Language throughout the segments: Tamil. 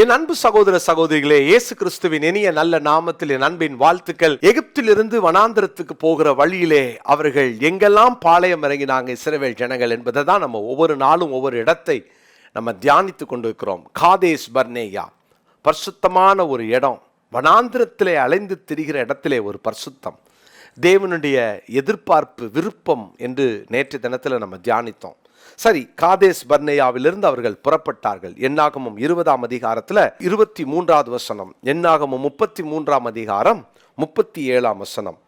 என் அன்பு சகோதர சகோதரிகளே இயேசு கிறிஸ்துவின் இனிய நல்ல நாமத்தில் என் அன்பின் வாழ்த்துக்கள். எகிப்திலிருந்து வனாந்திரத்துக்கு போகிற வழியிலே அவர்கள் எங்கெல்லாம் பாளையம் இறங்கினாங்க இஸ்ரவேல் ஜனங்கள் என்பதை தான் நம்ம ஒவ்வொரு நாளும் ஒவ்வொரு இடத்தை நம்ம தியானித்து கொண்டிருக்கிறோம். காதேஸ் பர்னேயா பரிசுத்தமான ஒரு இடம். வனாந்திரத்திலே அலைந்து திரிகிற இடத்திலே ஒரு பரிசுத்தம். தேவனுடைய எதிர்பார்ப்பு விருப்பம் என்று நேற்று தினத்தில் நம்ம தியானித்தோம். சரி காதேஸ் பர்னேயாவிலிருந்து அவர்கள் புறப்பட்டார்கள். என்னாகமும் இருபதாம் அதிகாரத்தில் இருபத்தி மூன்றாவது வசனம் என்னாகமும் முப்பத்தி மூன்றாம் அதிகாரம் முப்பத்தி ஏழாம் வசனம்.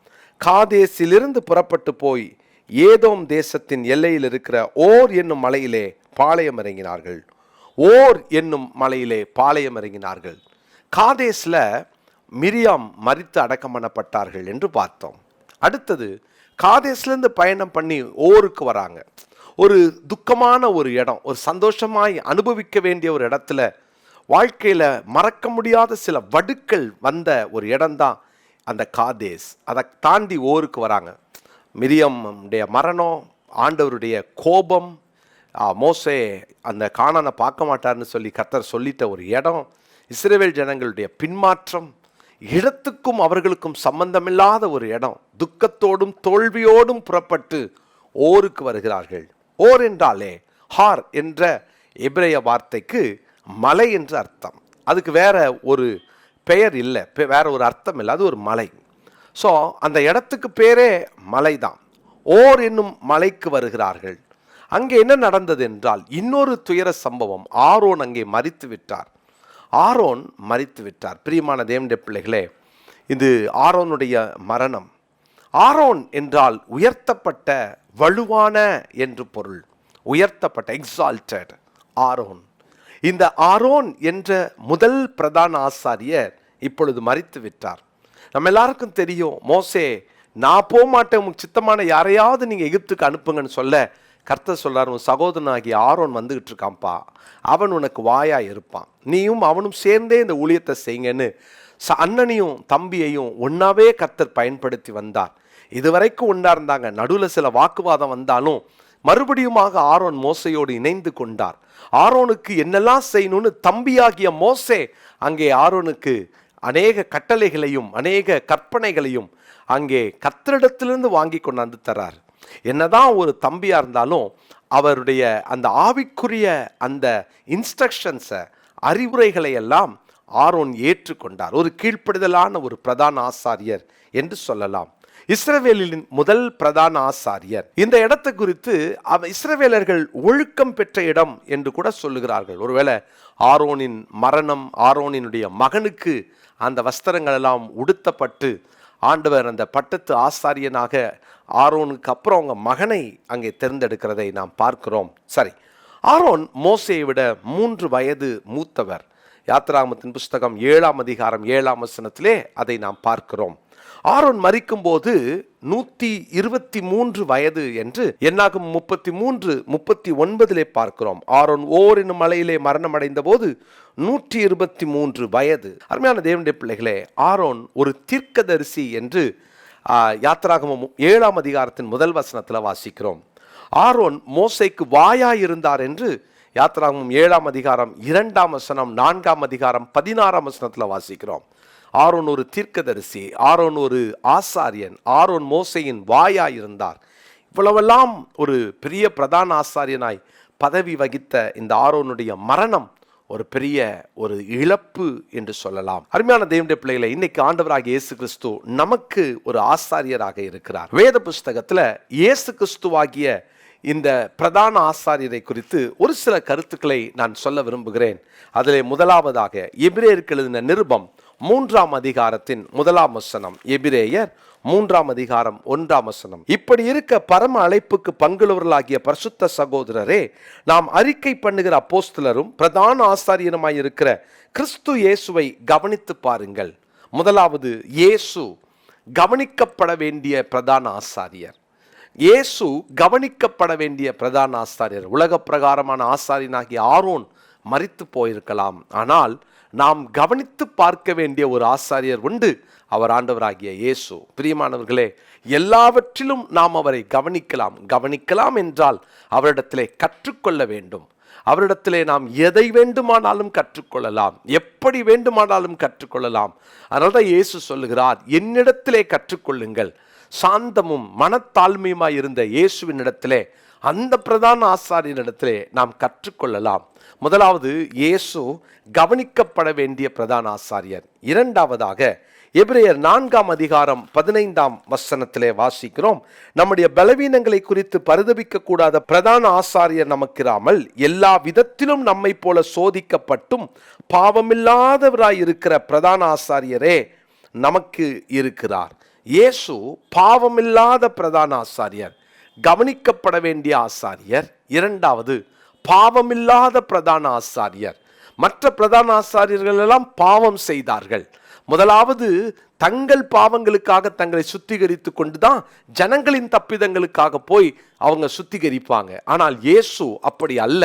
காதேசிலிருந்து புறப்பட்டு போய் ஏதோம் தேசத்தின் எல்லையில் இருக்கிற ஓர் என்னும் மலையிலே பாளையம் இறங்கினார்கள். ஓர் என்னும் மலையிலே பாளையம் இறங்கினார்கள். காதேஸ்ல மிரியாம் மறித்து அடக்கம் பண்ணப்பட்டார்கள் என்று பார்த்தோம். அடுத்தது காதேஸ்லேருந்து பயணம் பண்ணி ஓருக்கு வராங்க. ஒரு துக்கமான ஒரு இடம் ஒரு சந்தோஷமாய் அனுபவிக்க வேண்டிய ஒரு இடத்துல வாழ்க்கையில் மறக்க முடியாத சில வடுக்கள் வந்த ஒரு இடம்தான் அந்த காதேஸ். அதை தாண்டி ஓருக்கு வராங்க. மிரியம்டைய மரணம் ஆண்டவருடைய கோபம் மோசே அந்த காணானை பார்க்க மாட்டார்னு சொல்லி கத்தர் சொல்லிட்ட ஒரு இடம் இஸ்ரேவேல் ஜனங்களுடைய பின்மாற்றம் இடத்துக்கும் அவர்களுக்கும் சம்பந்தமில்லாத ஒரு இடம். துக்கத்தோடும் தோல்வியோடும் புறப்பட்டு ஓருக்கு வருகிறார்கள். ஓர் என்றாலே ஹார் என்ற எபிரேய வார்த்தைக்கு மலை என்று அர்த்தம். அதுக்கு வேற ஒரு பெயர் இல்லை. வேற ஒரு அர்த்தம் இல்லை. அது ஒரு மலை. ஸோ அந்த இடத்துக்கு பேரே மலை தான் ஓர் என்னும் மலைக்கு வருகிறார்கள். அங்கே என்ன நடந்தது என்றால் இன்னொரு துயர சம்பவம். ஆரோன் அங்கே மறித்து விட்டார். ஆரோன் மறித்து விட்டார். பிரியமான தேவனுடைய பிள்ளைகளே இது ஆரோனுடைய மரணம். ஆரோன் என்றால் உயர்த்தப்பட்ட வலுவான என்று பொருள் உயர்த்தப்பட்ட எக்ஸால்டட் ஆரோன். இந்த ஆரோன் என்ற முதல் பிரதான ஆசாரியர் இப்பொழுது மறித்து விட்டார். நம்ம எல்லாருக்கும் தெரியும் மோசே நான் போக மாட்டேன் உங்க சித்தமான யாரையாவது நீங்கள் எகிப்துக்கு அனுப்புங்கன்னு சொல்ல கர்த்தர் சொல்கிறார் உன் சகோதரனாகிய ஆரோன் வந்துகிட்டு இருக்கான்ப்பா. அவன் உனக்கு வாயாக இருப்பான். நீயும் அவனும் சேர்ந்தே இந்த ஊழியத்தை செய்யுங்கன்னு ச- அண்ணனையும் தம்பியையும் ஒன்றாவே கர்த்தர் பயன்படுத்தி வந்தார். இதுவரைக்கும் ஒன்றா இருந்தாங்க நடுவில் சில வாக்குவாதம் வந்தாலும் மறுபடியுமாக ஆரோன் மோசையோடு இணைந்து கொண்டார். ஆரோனுக்கு என்னெல்லாம் செய்யணும்னு தம்பியாகிய மோசே அங்கே ஆரோனுக்கு அநேக கட்டளைகளையும் அநேக கற்பனைகளையும் அங்கே கத்தரிடத்திலிருந்து வாங்கி கொண்டாந்து தரார். என்னதான் ஒரு தம்பியாக இருந்தாலும் அவருடைய அந்த ஆவிக்குரிய அந்த இன்ஸ்ட்ரக்ஷன்ஸை அறிவுரைகளை எல்லாம் ஆரோன் ஏற்றுக்கொண்டார். ஒரு கீழ்ப்படுதலான ஒரு பிரதான ஆசாரியர் என்று சொல்லலாம். இஸ்ரவேலின் முதல் பிரதான ஆசாரியர். இந்த இடத்தை குறித்து இஸ்ரவேலர்கள் ஒழுக்கம் பெற்ற இடம் என்று கூட சொல்லுகிறார்கள். ஒருவேளை ஆரோனின் மரணம் ஆரோனினுடைய மகனுக்கு அந்த வஸ்திரங்கள் எல்லாம் உடுத்தப்பட்டு ஆண்டவர் அந்த பட்டத்து ஆசாரியனாக ஆரோனுக்கு அப்புறம் அவங்க மகனை அங்கே தேர்ந்தெடுக்கிறதை நாம் பார்க்கிறோம். சரி ஆரோன் மோசையை விட மூன்று வயது மூத்தவர். யாத்ராமத்தின் புஸ்தகம் ஏழாம் அதிகாரம் ஏழாம் வசனத்திலே அதை நாம் பார்க்கிறோம். ஆரோன் மறிக்கும் போது நூத்தி இருபத்தி மூன்று வயது என்று என்னாகும் முப்பத்தி மூன்று முப்பத்தி ஒன்பதிலே பார்க்கிறோம். ஆரோன் ஓர் என்னும் மலையிலே மரணம் அடைந்த போது நூற்றி இருபத்தி மூன்று வயது. அருமையான தேவனுடைய பிள்ளைகளே ஆரோன் ஒரு தீர்க்கதரிசி என்று ஆ, யாத்திராகமம் ஏழாம் அதிகாரத்தின் முதல் வசனத்தில் வாசிக்கிறோம். ஆரோன் மோசைக்கு வாயாயிருந்தார் என்று யாத்திராகமும் ஏழாம் அதிகாரம் இரண்டாம் வசனம் நான்காம் அதிகாரம் பதினாறாம் வசனத்தில் வாசிக்கிறோம். ஆரோன் ஒரு தீர்க்கதரிசி ஆரோன் ஒரு ஆசாரியன் ஆரோன் மோசையின் வாயாய் இருந்தார். இவ்வளவெல்லாம் ஒரு பெரிய பிரதான ஆசாரியனாய் பதவி வகித்த இந்த ஆரோனுடைய மரணம் ஒரு பெரிய ஒரு இழப்பு என்று சொல்லலாம். அருமையான தேவனுடைய பிள்ளைகளை இன்னைக்கு ஆண்டவராக இயேசு கிறிஸ்து நமக்கு ஒரு ஆசாரியராக இருக்கிறார். வேத புஸ்தகத்தில் இயேசு கிறிஸ்துவாகிய இந்த பிரதான ஆசாரியரை குறித்து ஒரு சில கருத்துக்களை நான் சொல்ல விரும்புகிறேன். அதிலே முதலாவதாக எபிரேயருக்கு எழுதின நிருபம் மூன்றாம் அதிகாரத்தின் முதலாம் வசனம் எபிரேயர் மூன்றாம் அதிகாரம் ஒன்றாம் வசனம். இப்படி இருக்க பரம அழைப்புக்கு பங்குள்ளவர்களாகிய பரிசுத்த சகோதரரே நாம் அறிக்கை பண்ணுகிற அப்போஸ்தலரும் பிரதான ஆசாரியனுமாய் இருக்கிற கிறிஸ்து இயேசுவை கவனித்து பாருங்கள். முதலாவது இயேசு கவனிக்கப்பட வேண்டிய பிரதான ஆசாரியர். இயேசு கவனிக்கப்பட வேண்டிய பிரதான ஆசாரியர். உலக பிரகாரமான ஆசாரியனாகிய ஆரோன் மறித்து போயிருக்கலாம். ஆனால் நாம் கவனித்து பார்க்க வேண்டிய ஒரு ஆசாரியர் உண்டு அவர் ஆண்டவராகிய இயேசு. பிரியமானவர்களே எல்லாவற்றிலும் நாம் அவரை கவனிக்கலாம். கவனிக்கலாம் என்றால் அவரிடத்திலே கற்றுக்கொள்ள வேண்டும். அவரிடத்திலே நாம் எதை வேண்டுமானாலும் கற்றுக்கொள்ளலாம். எப்படி வேண்டுமானாலும் கற்றுக்கொள்ளலாம். அதனால தான் இயேசு சொல்லுகிறார் என்னிடத்திலே கற்றுக்கொள்ளுங்கள். சாந்தமும் மனத்தாழ்மையுமாய் இருந்த இயேசுவின் இடத்திலே அந்த பிரதான ஆசாரியனிடத்திலே நாம் கற்றுக்கொள்ளலாம். முதலாவது இயேசு கவனிக்கப்பட வேண்டிய பிரதான ஆசாரியர். இரண்டாவதாக எபிரேயர் நான்காம் அதிகாரம் பதினைந்தாம் வசனத்திலே வாசிக்கிறோம். நம்முடைய பலவீனங்களை குறித்து பரிதபிக்க கூடாத பிரதான ஆசாரியர் நமக்கிறாமல் எல்லா விதத்திலும் நம்மை போல சோதிக்கப்பட்டும் பாவமில்லாதவராய் இருக்கிற பிரதான ஆசாரியரே நமக்கு இருக்கிறார். இயேசு பாவமில்லாத பிரதான ஆசாரியர் கவனிக்கப்பட வேண்டிய ஆசாரியர். இரண்டாவது பாவமில்லாத பிரதான ஆசாரியர். மற்ற பிரதான ஆசாரியர்கள் எல்லாம் பாவம் செய்தார்கள். முதலாவது தங்கள் பாவங்களுக்காக தங்களை சுத்திகரித்து கொண்டுதான் ஜனங்களின் தப்பிதங்களுக்காக போய் அவங்க சுத்திகரிப்பாங்க. ஆனால் இயேசு அப்படி அல்ல.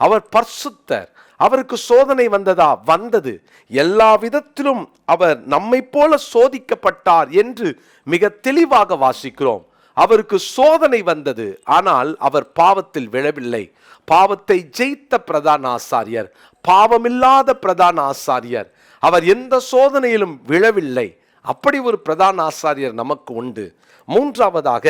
அவர் பர்சுத்தர். அவருக்கு சோதனை வந்ததா? வந்தது. எல்லா விதத்திலும் அவர் நம்மை போல சோதிக்கப்பட்டார் என்று மிக தெளிவாக வாசிக்கிறோம். அவருக்கு சோதனை வந்தது. ஆனால் அவர் பாவத்தில் விழவில்லை. பாவத்தை ஜெயித்த பிரதான ஆசாரியர் பாவமில்லாத பிரதான ஆசாரியர். அவர் எந்த சோதனையிலும் விழவில்லை. அப்படி ஒரு பிரதான ஆசாரியர் நமக்கு உண்டு. மூன்றாவதாக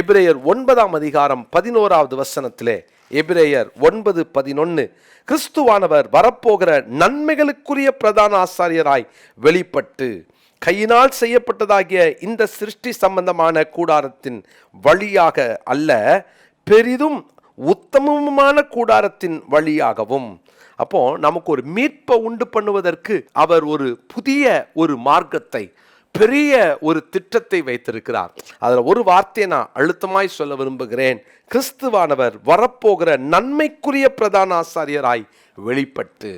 எபிரேயர் ஒன்பதாம் அதிகாரம் பதினோராவது வசனத்திலே எபிரேயர் ஒன்பது பதினொன்று கிறிஸ்துவானவர் வரப்போகிற நன்மைகளுக்குரிய பிரதான ஆசாரியராய் வெளிப்பட்டு கையினால் செய்யப்பட்டதாகிய இந்த சிருஷ்டி சம்பந்தமான கூடாரத்தின் வழியாக அல்ல பெரிதும் உத்தமமான கூடாரத்தின் வழியாகவும். அப்போ நமக்கு ஒரு மீட்பை உண்டு பண்ணுவதற்கு அவர் ஒரு புதிய ஒரு மார்க்கத்தை பெரிய ஒரு திட்டத்தை வைத்திருக்கிறார். அதில் ஒரு வார்த்தையை நான் அழுத்தமாய் சொல்ல விரும்புகிறேன். கிறிஸ்துவானவர் வரப்போகிற நன்மைக்குரிய பிரதான ஆசாரியராய் வெளிப்பட்டு.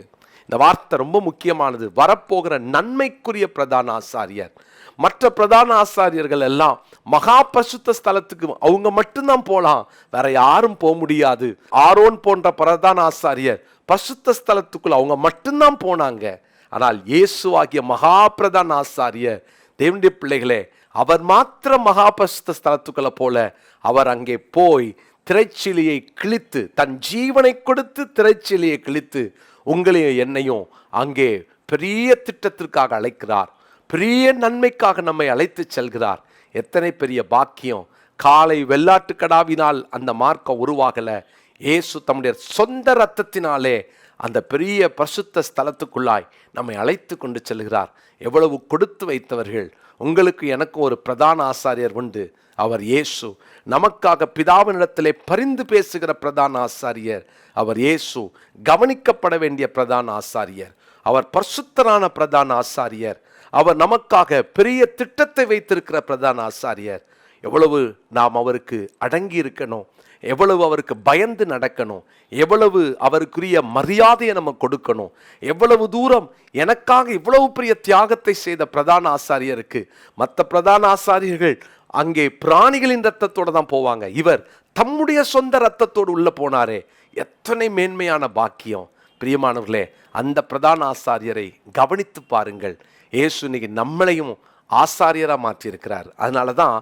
இந்த வார்த்தை ரொம்ப முக்கியமானது. வரப்போகிற நன்மைக்குரிய பிரதான ஆசாரியர். மற்ற பிரதான ஆசாரியர்கள் எல்லாம் மகா பரிசுத்த ஸ்தலத்துக்கு அவங்க மட்டும்தான் போகலாம் வேற யாரும் போக முடியாது. ஆரோன் போன்ற பிரதான ஆசாரியர் பரிசுத்த ஸ்தலத்துக்குள்ள அவங்க மட்டும்தான் போனாங்க. ஆனால் இயேசுவாகிய மகா பிரதான ஆசாரியர் தேவனுடைய பிள்ளைகளே அவர் மாத்திரம் மகாபஸ்த பரிசுத்த போல அவர் அங்கே போய் திரைச்சிலியை கிழித்து தன் ஜீவனை கொடுத்து திரைச்சிலியை கிழித்து உங்களையும் என்னையும் அங்கே பெரிய திட்டத்திற்காக அழைக்கிறார். பெரிய நன்மைக்காக நம்மை அழைத்து செல்கிறார். எத்தனை பெரிய பாக்கியம். காலை வெள்ளாட்டு கடாவினால் அந்த மார்க்கம் உருவாகல. இயேசு தம்முடைய சொந்த ரத்தத்தினாலே அந்த பெரிய பரிசுத்த ஸ்தலத்துக்குள்ளாய் நம்மை அழைத்து கொண்டு செல்கிறார். எவ்வளவு கொடுத்து வைத்தவர்கள். உங்களுக்கு எனக்கு ஒரு பிரதான ஆசாரியர் உண்டு. அவர் இயேசு. நமக்காக பிதாவினிடத்திலே பரிந்து பேசுகிற பிரதான ஆசாரியர். அவர் இயேசு. கவனிக்கப்பட வேண்டிய பிரதான ஆசாரியர். அவர் பரிசுத்தரான பிரதான ஆசாரியர். அவர் நமக்காக பெரிய திட்டத்தை வைத்திருக்கிற பிரதான ஆசாரியர். எவ்வளவு நாம் அவருக்கு அடங்கி இருக்கணும் எவ்வளவு அவருக்கு பயந்து நடக்கணும்? எவ்வளவு அவருக்குரிய மரியாதையை நம்ம கொடுக்கணும்? எவ்வளவு தூரம் எனக்காக இவ்வளவு பெரிய தியாகத்தை செய்த பிரதான ஆசாரியருக்கு மற்ற பிரதான ஆசாரியர்கள் அங்கே பிராணிகளின் ரத்தத்தோடு தான் போவாங்க. இவர் தம்முடைய சொந்த ரத்தத்தோடு உள்ளே போனாரே. எத்தனை மேன்மையான பாக்கியம். பிரியமானவர்களே அந்த பிரதான ஆசாரியரை கவனித்து பாருங்கள். இயேசு நம்மளையும் ஆசாரியராக மாற்றியிருக்கிறார். அதனால தான்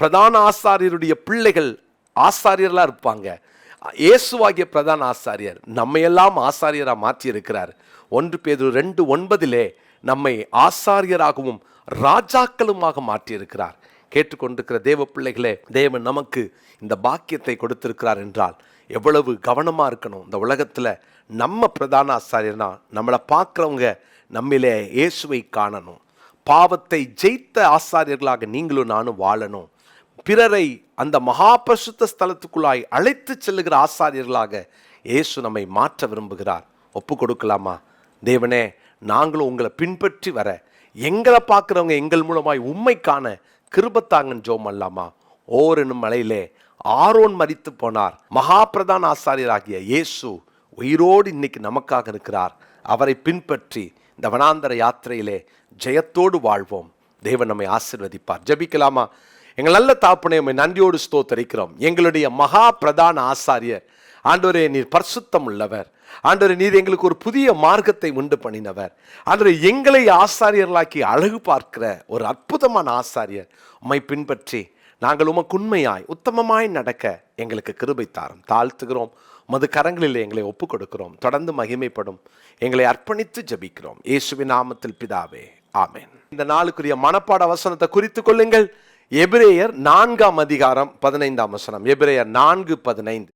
பிரதான ஆசாரியருடைய பிள்ளைகள் ஆசாரியர்களாக இருப்பாங்க. இயேசுவாகிய பிரதான ஆசாரியர் நம்மையெல்லாம் ஆசாரியரா மாற்றி இருக்கிறார் ஒன்று பேது ரெண்டு ஒன்பதிலே நம்மை ஆசாரியராகவும் ராஜாக்களுமாக மாற்றியிருக்கிறார். கேட்டுக்கொண்டிருக்கிற தேவ பிள்ளைகளே தேவன் நமக்கு இந்த பாக்கியத்தை கொடுத்திருக்கிறார் என்றால் எவ்வளவு கவனமா இருக்கணும். இந்த உலகத்துல நம்ம பிரதான ஆசாரியர்னா நம்மளை பார்க்குறவங்க நம்மிலே இயேசுவை காணணும். பாவத்தை ஜெயித்த ஆசாரியர்களாக நீங்களும் நானும் வாழணும். பிறரை அந்த மகாபரிசுத்த ஸ்தலத்துக்குள்ளாய் அழைத்து செல்லுகிற ஆசாரியர்களாக இயேசு நம்மை மாற்ற விரும்புகிறார். ஒப்பு கொடுக்கலாமா தேவனே நாங்களும் உங்களை பின்பற்றி வர எங்களை பார்க்குறவங்க எங்கள் மூலமாய் உண்மை காண கிருபத்தாங்கன் ஜோம் அல்லாமா? ஓரெனும் மலையிலே ஆரோன் மறித்து போனார். மகாபிரதான ஆசாரியராகிய இயேசு உயிரோடு இன்னைக்கு நமக்காக இருக்கிறார். அவரை பின்பற்றி இந்த வனாந்தர யாத்திரையிலே ஜெயத்தோடு வாழ்வோம். தேவன் நம்மை ஆசிர்வதிப்பார். ஜெபிக்கலாமா? எங்கள் நல்ல தாப்பனை உண்மை நன்றியோடு ஸ்தோத்தரிக்கிறோம். எங்களுடைய மகா பிரதான ஆசாரியர் ஆண்டவரே நீர் பரிசுத்தம் உள்ளவர் ஆண்டவரே நீர் எங்களுக்கு ஒரு புதிய மார்க்கத்தை உண்டு பண்ணினவர். ஆண்டவரே எங்களை ஆசாரியர்களாக்கி அழகு பார்க்கிற ஒரு அற்புதமான ஆசாரியர் உம்மை பின்பற்றி நாங்கள் உமக்கு உண்மையாய் உத்தமமாய் நடக்க எங்களுக்கு கிருபை தாரம். தாழ்த்துகிறோம். மது கரங்களில் எங்களை ஒப்பு கொடுக்கிறோம் தொடர்ந்து மகிமைப்படும். எங்களை அர்ப்பணித்து ஜெபிக்கிறோம். இயேசுவின் நாமத்தில் பிதாவே ஆமேன். இந்த நாளுக்குரிய மனப்பாட வசனத்தை குறித்து கொள்ளுங்கள். எபிரேயர் நான்காம் அதிகாரம் பதினைந்தாம் வசனம். எபிரேயர் நான்கு பதினைந்து.